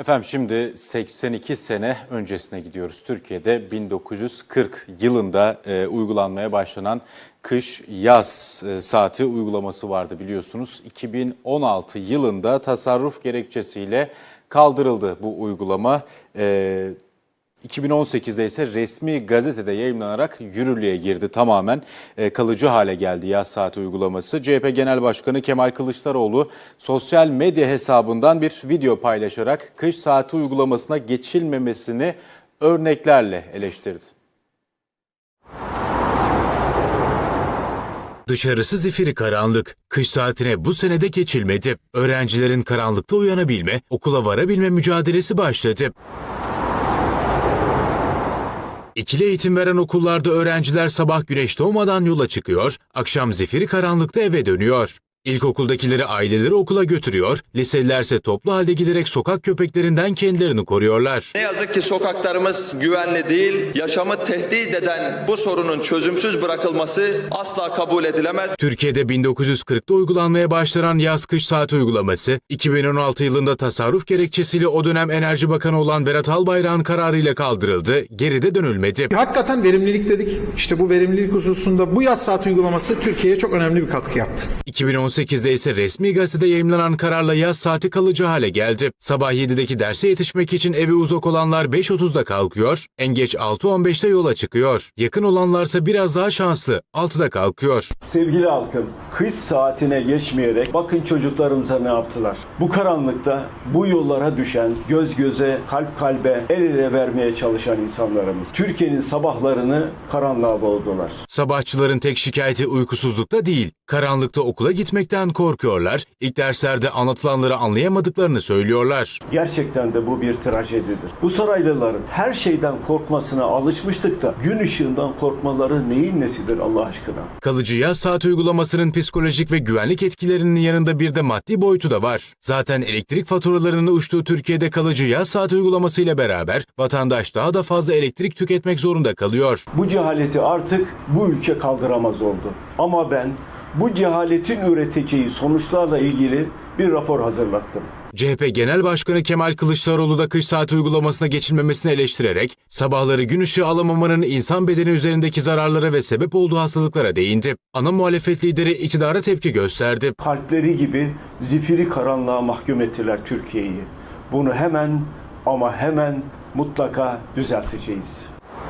Efendim şimdi 82 sene öncesine gidiyoruz. Türkiye'de 1940 yılında e, uygulanmaya başlanan kış yaz e, saati uygulaması vardı biliyorsunuz. 2016 yılında tasarruf gerekçesiyle kaldırıldı bu uygulama. E, 2018'de ise resmi gazetede yayımlanarak yürürlüğe girdi tamamen e, kalıcı hale geldi yaz saati uygulaması. CHP Genel Başkanı Kemal Kılıçdaroğlu sosyal medya hesabından bir video paylaşarak kış saati uygulamasına geçilmemesini örneklerle eleştirdi. Dışarısı zifiri karanlık. Kış saatine bu senede geçilmedi. Öğrencilerin karanlıkta uyanabilme, okula varabilme mücadelesi başladı. İkili eğitim veren okullarda öğrenciler sabah güneş doğmadan yola çıkıyor, akşam zifiri karanlıkta eve dönüyor. İlkokuldakileri aileleri okula götürüyor, liselilerse toplu halde giderek sokak köpeklerinden kendilerini koruyorlar. Ne yazık ki sokaklarımız güvenli değil. Yaşamı tehdit eden bu sorunun çözümsüz bırakılması asla kabul edilemez. Türkiye'de 1940'da uygulanmaya başlanan yaz-kış saati uygulaması, 2016 yılında tasarruf gerekçesiyle o dönem Enerji Bakanı olan Berat Albayrak'ın kararıyla kaldırıldı, geride dönülmedi. Hakikaten verimlilik dedik. İşte bu verimlilik hususunda bu yaz saat uygulaması Türkiye'ye çok önemli bir katkı yaptı. 2018'de ise resmi gazetede yayımlanan kararla yaz saati kalıcı hale geldi. Sabah 7'deki derse yetişmek için evi uzak olanlar 5.30'da kalkıyor, en geç 6.15'te yola çıkıyor. Yakın olanlarsa biraz daha şanslı, 6'da kalkıyor. Sevgili halkım, kış saatine geçmeyerek bakın çocuklarımıza ne yaptılar. Bu karanlıkta bu yollara düşen, göz göze, kalp kalbe, el ele vermeye çalışan insanlarımız. Türkiye'nin sabahlarını karanlığa boğdular. Sabahçıların tek şikayeti uykusuzlukta değil, karanlıkta okula gitmekten korkuyorlar, ilk derslerde anlatılanları anlayamadıklarını söylüyorlar. Gerçekten de bu bir trajedidir. Bu saraylıların her şeyden korkmasına alışmıştık da gün ışığından korkmaları neyin nesidir Allah aşkına? Kalıcı yaz saat uygulamasının psikolojik ve güvenlik etkilerinin yanında bir de maddi boyutu da var. Zaten elektrik faturalarının uçtuğu Türkiye'de kalıcı yaz saat uygulamasıyla beraber vatandaş daha da fazla elektrik tüketmek zorunda kalıyor. Bu cehaleti artık bu ülke kaldıramaz oldu. Ama ben bu cehaletin üreteceği sonuçlarla ilgili bir rapor hazırlattım. CHP Genel Başkanı Kemal Kılıçdaroğlu da kış saati uygulamasına geçilmemesini eleştirerek sabahları gün ışığı alamamanın insan bedeni üzerindeki zararlara ve sebep olduğu hastalıklara değindi. Ana muhalefet lideri iktidara tepki gösterdi. Kalpleri gibi zifiri karanlığa mahkum ettiler Türkiye'yi. Bunu hemen ama hemen mutlaka düzelteceğiz.